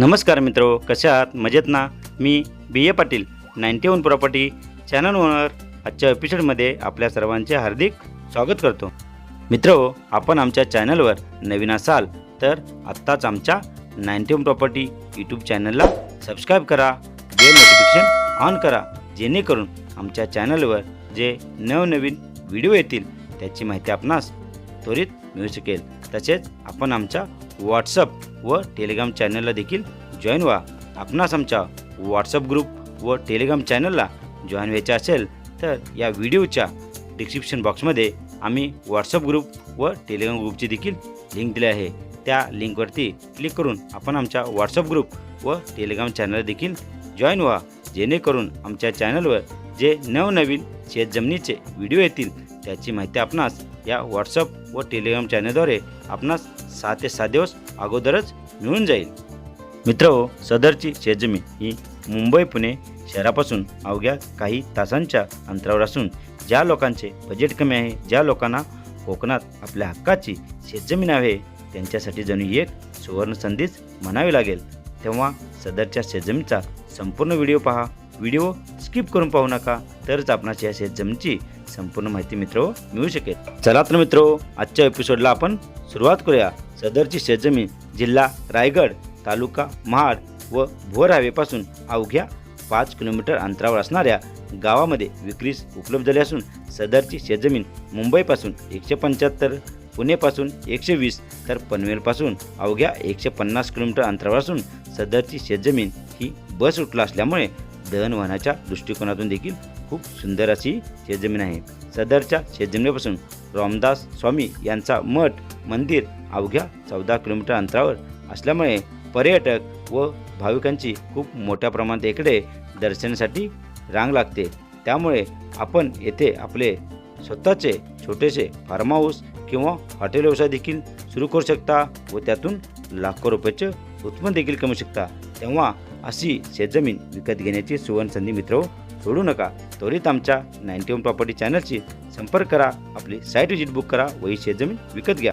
नमस्कार मित्रो कसे आहात? मजेत ना? मी B A Patil ninety one property channel owner. आजच्या एपिसोडमध्ये आपल्या सर्वांचे हार्दिक स्वागत करतो. मित्रो आपण आमच्या चॅनलवर नवीन असाल तर आत्ताच आमच्या नाईन्टी वन प्रॉपर्टी यूट्यूब चॅनलला सबस्क्राईब करा बेल नोटिफिकेशन ऑन करा जेणेकरून आमच्या चॅनलवर जे नवनवीन व्हिडिओ येतील त्याची माहिती आपणास त्वरित मिळू शकेल. तसेच आपण आमच्या व्हॉट्सअप व टेलिग्राम चॅनलला देखील जॉईन व्हा. आपणास आमच्या व्हॉट्सअप ग्रुप व टेलिग्राम चॅनलला जॉईन व्हायचे असेल तर या व्हिडिओच्या डिस्क्रिप्शन बॉक्समध्ये आम्ही व्हॉट्सअप ग्रुप व टेलिग्राम ग्रुपची देखील लिंक दिली आहे. त्या लिंकवरती क्लिक करून आपण आमच्या व्हॉट्सअप ग्रुप व टेलिग्राम चॅनल देखील जॉईन व्हा. जेणेकरून आमच्या चॅनलवर जे नवनवीन शेतजमिनीचे व्हिडिओ येतील त्याची माहिती आपणास या व्हॉट्सअप व टेलिग्राम चॅनलद्वारे आपणास सहा ते सात दिवस अगोदरच मिळून जाईल. मित्र सदरची शेतजमीन ही मुंबई पुणे शहरापासून अवघ्या काही तासांच्या अंतरावर असून ज्या लोकांचे बजेट कमी आहे ज्या लोकांना कोकणात आपल्या हक्काची शेतजमीन आहे त्यांच्यासाठी जणू एक सुवर्ण संधीच म्हणावी लागेल. तेव्हा सदरच्या शेतजमीनचा संपूर्ण व्हिडिओ पहा. व्हिडिओ स्किप करून पाहू नका तरच आपणास या शेतजमीनची संपूर्ण माहिती मित्र मिळू शकेल. चला तर मित्र आजच्या एपिसोडला आपण सुरुवात करूया. सदरची शेतजमीन जिल्हा रायगड तालुका महाड व भोर हायवेपासून अवघ्या पाच किलोमीटर अंतरावर असणाऱ्या गावामध्ये विक्रीस उपलब्ध झाली असून सदरची शेतजमीन मुंबईपासून एकशे पंच्याहत्तर पुणेपासून एकशे वीस तर पनवेलपासून अवघ्या एकशे पन्नास किलोमीटर अंतरावर असून सदरची शेतजमीन ही बस रुटला असल्यामुळे दहनवहनाच्या दृष्टिकोनातून देखील खूप सुंदर अशी शेतजमीन आहे. सदरच्या शेतजमिनीपासून रामदास स्वामी यांचा मठ मंदिर अवघ्या चौदा किलोमीटर अंतरावर असल्यामुळे पर्यटक व भाविकांची खूप मोठ्या प्रमाणात इकडे दर्शनासाठी रांग लागते. त्यामुळे आपण येथे आपले स्वतःचे छोटेसे फार्म हाऊस किंवा हॉटेल व्यवसाय देखील सुरू करू शकता व त्यातून लाखो रुपयाचे उत्पन्न देखील कमवू शकता. तेव्हा अशी शेतजमीन विकत घेण्याची सुवर्ण संधी मित्र सोडू नका. त्वरित आमच्या नाईन्टी वन प्रॉपर्टी चॅनलशी संपर्क करा. आपली साईट विजिट बुक करा. व ही शेतजमीन विकत घ्या.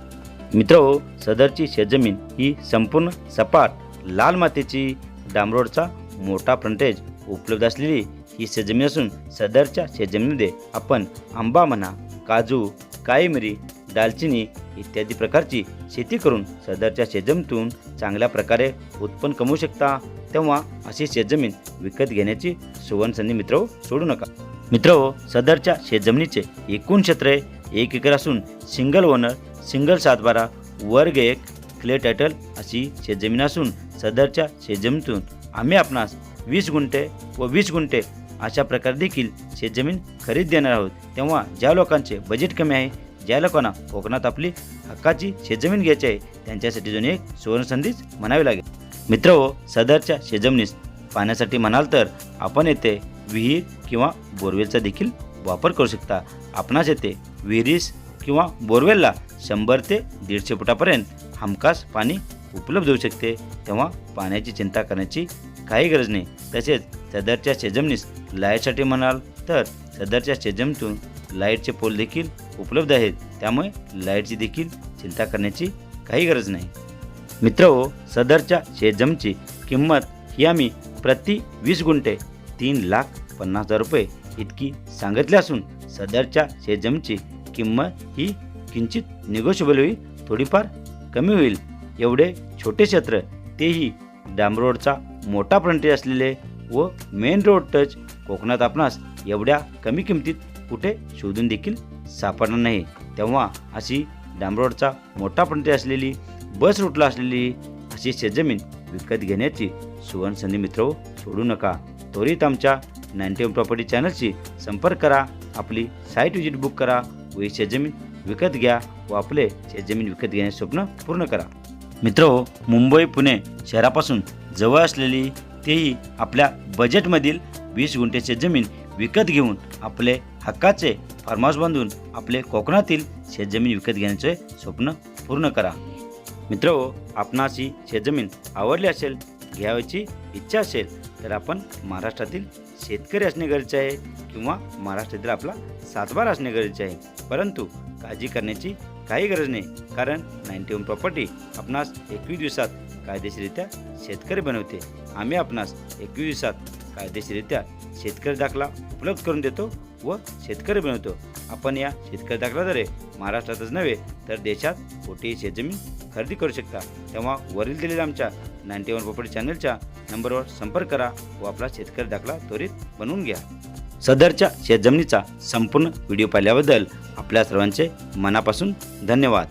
मित्र हो, सदरची शेतजमीन ही संपूर्ण सपाट लाल मातीची डांबरोडचा मोठा फ्रंटेज उपलब्ध असलेली ही शेतजमीन असून सदरच्या शेतजमिनीमध्ये आपण आंबा म्हणा काजू काळी मिरी दालचिनी इत्यादी प्रकारची शेती करून सदरच्या शेतजमीतून चांगल्या प्रकारे उत्पन्न कमवू शकता. तेव्हा अशी शेतजमीन विकत घेण्याची सुवर्णसंधी मित्र सोडू नका. मित्र सदरच्या शेतजमिनीचे एकूण क्षेत्र एक एकर असून सिंगल ओनर सिंगल सातबारा वर्ग एक क्ले टायटल अशी शेतजमीन असून सदरच्या शेतजमीतून आम्ही आपणास वीस गुंठे व वीस गुंठे अशा प्रकारे देखील शेतजमीन खरेदी देणार आहोत. तेव्हा ज्या लोकांचे बजेट कमी आहे ज्या लोकांना. कोकणात आपली हक्काची शेतजमीन घ्यायची आहे. त्यांच्यासाठी जुनी एक सुवर्णसंधीच म्हणावी लागेल. मित्र हो सदरच्या शेतजमिनीस पाण्यासाठी म्हणाल तर आपण येथे विहीर किंवा बोरवेलचा देखील वापर करू शकता. आपणास येथे विहिरीस किंवा बोरवेलला शंभर ते दीडशे फुटापर्यंत हमखास पाणी उपलब्ध होऊ शकते. तेव्हा पाण्याची चिंता करण्याची काही गरज नाही. तसेच सदरच्या शेजमनीस लायसाठी म्हणाल तर सदरच्या शेजमतून लाईटचे पोल देखील उपलब्ध आहेत. त्यामुळे लाईटची देखील चिंता करण्याची काही गरज नाही. मित्र हो सदरच्या शेतजमची किंमत ही आम्ही प्रति वीस गुंठे तीन लाख पन्नास हजार रुपये इतकी सांगितली असून सदरच्या शेतजमची किंमत ही किंचित निगोशिएबल होईल थोडीफार कमी होईल. एवढे छोटे क्षेत्र तेही डांबरोडचा मोठा फ्रंटेज असलेले व मेन रोड टच कोकणात आपणास एवढ्या कमी किमतीत कुठे शोधून देखील सापडणार नाही. तेव्हा अशी डांबरोडचा मोठा फ्रंटेज असलेली बस रूटला असलेली अशी शेतजमीन विकत घेण्याची सुवर्ण संधी मित्र हो, सोडू नका. त्वरित आमच्या नाईन्टी वन प्रॉपर्टी चॅनलशी संपर्क करा. आपली साईट विजिट बुक करा. व ही शेतजमीन विकत घ्या व आपले शेतजमीन विकत घेण्याचे स्वप्न पूर्ण करा. मित्र हो, मुंबई पुणे शहरापासून जवळ असलेली तेही आपल्या बजेटमधील वीस गुंठे शेतजमीन विकत घेऊन आपले हक्काचे फार्महाऊस बांधून आपले कोकणातील शेतजमीन विकत घेण्याचे स्वप्न पूर्ण करा. मित्र हो, आपणास ही शेतजमीन आवडली असेल घ्यावयाची इच्छा असेल तर आपण महाराष्ट्रातील शेतकरी असणे गरजेचे आहे किंवा महाराष्ट्रातील आपला सातबार असणे गरजेचे आहे. परंतु काळजी करण्याची काही गरज नाही कारण नाईन्टी वन प्रॉपर्टी आपणास एकवीस दिवसात कायदेशीररित्या शेतकरी बनवते. आम्ही आपणास एकवीस दिवसात कायदेशीररित्या शेतकरी दाखला उपलब्ध करून देतो. व शेतकरी बनवतो. आपण या शेतकरी दाखल्याद्वारे महाराष्ट्रातच नव्हे तर देशात कोठेही शेतजमीन खरेदी करू शकता. तेव्हा वरील दिलेल्या आमच्या नाईन्टी वन प्रॉपर्टी चॅनलच्या नंबरवर संपर्क करा व आपला शेतकरी दाखला त्वरित बनवून घ्या. सदरच्या शेतजमिनीचा संपूर्ण व्हिडिओ पाहिल्याबद्दल आपल्या सर्वांचे मनापासून धन्यवाद.